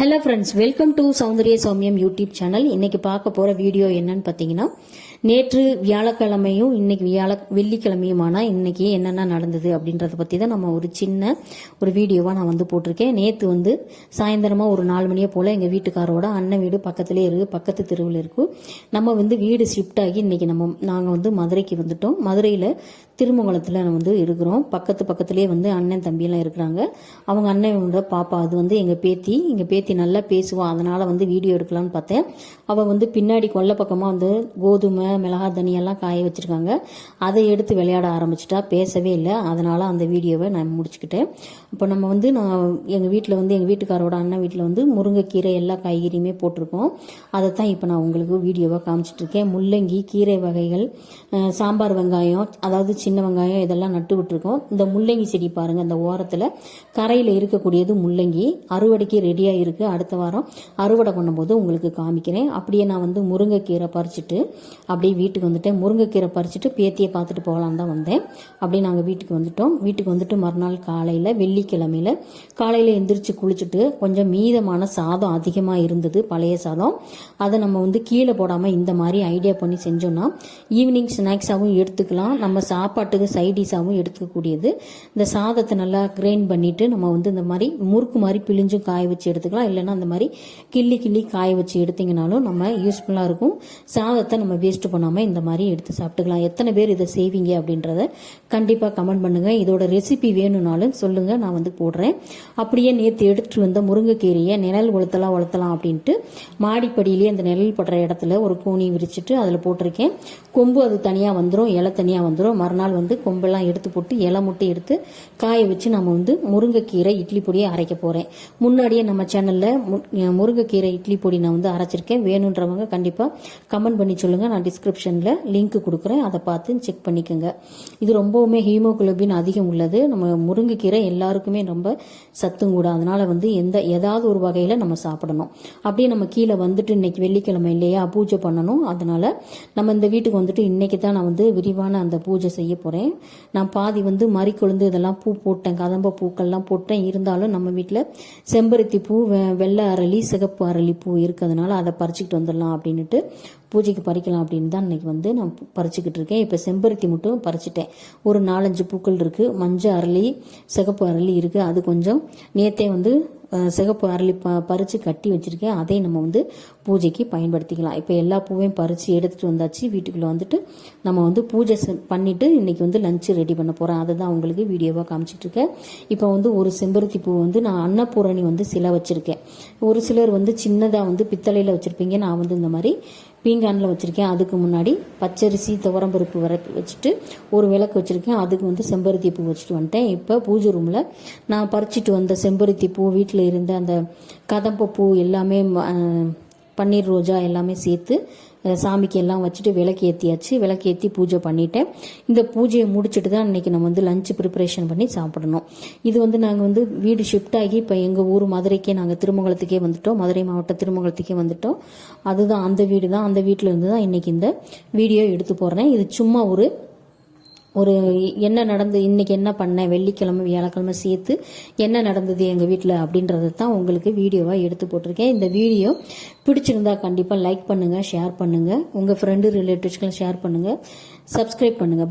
Hello friends welcome to Soundarya சௌமியம் YouTube channel இன்னைக்கு பார்க்க போற வீடியோ என்னன்னு பார்த்தீங்கன்னா நேற்று வியாழக்கிழமையும் இன்னைக்கு வியாழ வெள்ளிக்கிழமையுமானா இன்னைக்கு என்னென்ன நடந்தது அப்படின்றத பற்றி தான் நம்ம ஒரு சின்ன ஒரு வீடியோவாக நான் வந்து போட்டிருக்கேன். நேற்று வந்து சாயந்தரமாக ஒரு நாலு மணியை போல் எங்கள் வீட்டுக்காரோட அண்ணன் வீடு பக்கத்துலேயே இருக்குது பக்கத்து தெருவில் இருக்கும் நம்ம வந்து வீடு ஷிஃப்ட் ஆகி இன்னைக்கு நம்ம நாங்கள் வந்து மதுரைக்கு வந்துட்டோம். மதுரையில் திருமங்கலத்தில் வந்து இருக்கிறோம். பக்கத்து பக்கத்துலேயே வந்து அண்ணன் தம்பியெல்லாம் இருக்கிறாங்க. அவங்க அண்ணனோட பாப்பா அது வந்து எங்கள் பேத்தி. எங்கள் பேத்தி நல்லா பேசுவா அதனால் வந்து வீடியோ எடுக்கலாம்னு பார்த்தேன். அவள் வந்து பின்னாடி கொல்லை பக்கமாக வந்து கோதுமை மிளகா தனியெல்லாம் காய வச்சுருக்காங்க. அதை எடுத்து விளையாட ஆரம்பிச்சிட்டா பேசவே இல்லை. அதனால் அந்த வீடியோவை நான் முடிச்சுக்கிட்டேன். இப்போ நம்ம வந்து நான் எங்கள் வீட்டில் வந்து எங்கள் வீட்டுக்காரோட அண்ணன் வீட்டில் வந்து முருங்கைக்கீரை எல்லா காய்கறியுமே போட்டிருக்கோம். அதை தான் இப்போ நான் உங்களுக்கு வீடியோவாக காமிச்சிட்ருக்கேன் முள்ளங்கி கீரை வகைகள் சாம்பார் வெங்காயம் அதாவது சின்ன வெங்காயம் இதெல்லாம் நட்டு விட்டுருக்கோம். இந்த முள்ளங்கி செடி பாருங்கள் அந்த ஓரத்தில் கரையில் இருக்கக்கூடியது முள்ளங்கி. அறுவடைக்கு ரெடியாக இருக்குது அடுத்த வாரம் அறுவடை பண்ணும்போது உங்களுக்கு காமிக்கிறேன். அப்படியே நான் வந்து முருங்கைக்கீரை பறிச்சுட்டு அப்படியே வீட்டுக்கு வந்துட்டேன். முருங்கைக்கீரை பறிச்சுட்டு பேத்தியை பார்த்துட்டு போகலான்னு தான் வந்தேன். அப்படியே நாங்கள் வீட்டுக்கு வந்துட்டோம். வீட்டுக்கு வந்துட்டு மறுநாள் காலையில் வெள்ளிக்கிழமையில் காலையில் எந்திரிச்சு குளிச்சுட்டு கொஞ்சம் மீதமான சாதம் அதிகமாக இருந்தது பழைய சாதம். அதை நம்ம வந்து கீழே போடாமல் இந்த மாதிரி ஐடியா பண்ணி செஞ்சோன்னா ஈவினிங் ஸ்நாக்ஸாகவும் எடுத்துக்கலாம். நம்ம சாப்பாட்டுக்கு சைடிஷாகவும் எடுத்துக்கக்கூடியது. இந்த சாதத்தை நல்லா கிரைண்ட் பண்ணிவிட்டு நம்ம வந்து இந்த மாதிரி முறுக்கு மாதிரி பிழிஞ்சும் காய வச்சு எடுத்துக்கலாம். இல்லைன்னா அந்த மாதிரி கிள்ளி கிள்ளி காய வச்சு எடுத்தீங்கனாலும் நம்ம யூஸ்ஃபுல்லாக இருக்கும். சாதத்தை நம்ம வேஸ்ட் பண்ணாமல் இந்த மாதிரி எடுத்து சாப்பிட்டுக்கலாம். எத்தனை பேர் இதை செய்வீங்க அப்படின்றத கண்டிப்பாக கமெண்ட் பண்ணுங்க. இதோட ரெசிபி வேணும்னாலும் சொல்லுங்க நான் வந்து போடுறேன். அப்படியே நேற்று எடுத்துகிட்டு வந்த முருங்கைக்கீரையை நிழல் உளுத்தலாம் வளர்த்தலாம் அப்படின்ட்டு மாடிப்படியிலேயே அந்த நிழல் படுற இடத்துல ஒரு கூனி விரிச்சிட்டு அதில் போட்டிருக்கேன். கொம்பு அது தனியாக வந்துடும் இலை தனியாக வந்துடும் மறுநாள் வந்து கொம்பெல்லாம் எடுத்து போட்டு இலை மட்டும் எடுத்து காய வச்சு நம்ம வந்து முருங்கைக்கீரை இட்லி பொடியை அரைக்க போகிறேன் முன்னாடியே நம்ம சேனலில் முருங்கைக்கீரை இட்லி பொடி நான் வந்து அரைச்சிருக்கேன். வேணுன்றவங்க கண்டிப்பாக கமெண்ட் பண்ணி சொல்லுங்கள் நான் டிஸ்கிரிப்ஷனில் லிங்க் கொடுக்குறேன். அதை பார்த்து செக் பண்ணிக்கோங்க. இது ரொம்பவுமே ஹீமோகுளோபின் அதிகம் உள்ளது. நம்ம முருங்கைக்கீரை எல்லாருக்குமே ரொம்ப சத்தும் கூட. அதனால் வந்து எந்த ஏதாவது ஒரு வகையில் நம்ம சாப்பிடணும். அப்படியே நம்ம கீழே வந்துட்டு இன்னைக்கு வெள்ளிக்கிழமை இல்லையா? பூஜை பண்ணணும். அதனால் நம்ம இந்த வீட்டுக்கு வந்துட்டு இன்றைக்கி தான் நான் வந்து விரிவான அந்த பூஜை செய்ய போகிறேன் நான் பாதி வந்து மறிக்கொழுந்து இதெல்லாம் பூ போட்டேன். கதம்ப பூக்கள்லாம் போட்டேன். இருந்தாலும் நம்ம வீட்டில் செம்பருத்தி பூ வே வெள்ளை அரளி சிகப்பு அரளி பூ இருக்கிறதுனால அதை பறிச்சுக்கிட்டு வந்துடலாம் அப்படின்ட்டு பூஜைக்கு பறிக்கலாம் அப்படின்னு தான் இன்னைக்கு வந்து நான் பறிச்சுக்கிட்டு இருக்கேன். இப்போ செம்பருத்தி மட்டும் பறிச்சிட்டேன். ஒரு நாலஞ்சு பூக்கள் இருக்குது மஞ்சள் அரளி சிகப்பு அரளி இருக்குது அது கொஞ்சம் நேத்தே வந்து சிகப்பு அரளி ப பறித்து கட்டி வச்சுருக்கேன். அதை நம்ம வந்து பூஜைக்கு பயன்படுத்திக்கலாம். இப்போ எல்லா பூவையும் பறித்து எடுத்துகிட்டு வந்தாச்சு. வீட்டுக்குள்ளே வந்துட்டு நம்ம வந்து பூஜை பண்ணிவிட்டு இன்றைக்கி வந்து லஞ்சு ரெடி பண்ண போகிறேன் அதை தான் உங்களுக்கு வீடியோவாக காமிச்சிட்ருக்கேன் இப்போ வந்து ஒரு செம்பருத்தி பூ வந்து நான் அன்னபூரணி வந்து சிலை வச்சுருக்கேன். ஒரு சிலர் வந்து சின்னதாக வந்து பித்தளையில் வச்சுருப்பீங்க. நான் வந்து இந்த மாதிரி பீங்கானில் வச்சுருக்கேன். அதுக்கு முன்னாடி பச்சரிசி துவரம்பருப்பு வர வச்சுட்டு ஒரு விளக்கு வச்சுருக்கேன். அதுக்கு வந்து செம்பருத்தி பூ வச்சுட்டு வந்துட்டேன். இப்போ பூஜை ரூமில் நான் பறிச்சிட்டு வந்த செம்பருத்தி பூ வீட்டில் இருந்த அந்த கதம்ப பூ எல்லாமே பன்னீர் ரோஜா எல்லாமே சேர்த்து சாமிக்கு எல்லாம் வச்சுட்டு விளக்கு ஏற்றியாச்சு விளக்கு ஏற்றி பூஜை பண்ணிட்டேன். இந்த பூஜையை முடிச்சுட்டு தான் இன்னைக்கு நம்ம வந்து லஞ்சு ப்ரிப்பரேஷன் பண்ணி சாப்பிடணும். இது வந்து நாங்கள் வந்து வீடு ஷிஃப்ட் ஆகி இப்போ எங்கள் ஊர் மதுரைக்கே நாங்கள் திருமங்கலத்துக்கே வந்துட்டோம். மதுரை மாவட்டம் திருமங்கலத்துக்கே வந்துட்டோம். அதுதான் அந்த வீடு தான். அந்த வீட்டில் இருந்து தான் இன்னைக்கு இந்த வீடியோ எடுத்து போடுறேன். இது சும்மா ஒரு ஒரு என்ன நடந்து இன்னைக்கு என்ன பண்ணேன் வெள்ளிக்கிழமை வியாழக்கிழமை சேர்த்து என்ன நடந்தது எங்கள் வீட்டில் அப்படின்றத தான் உங்களுக்கு வீடியோவாக எடுத்து போட்டிருக்கேன். இந்த வீடியோ பிடிச்சிருந்தா கண்டிப்பாக லைக் பண்ணுங்கள் ஷேர் பண்ணுங்கள் உங்கள் ஃப்ரெண்டு ரிலேட்டிவ்ஸ்க்கெல்லாம் ஷேர் பண்ணுங்கள் சப்ஸ்கிரைப் பண்ணுங்கள்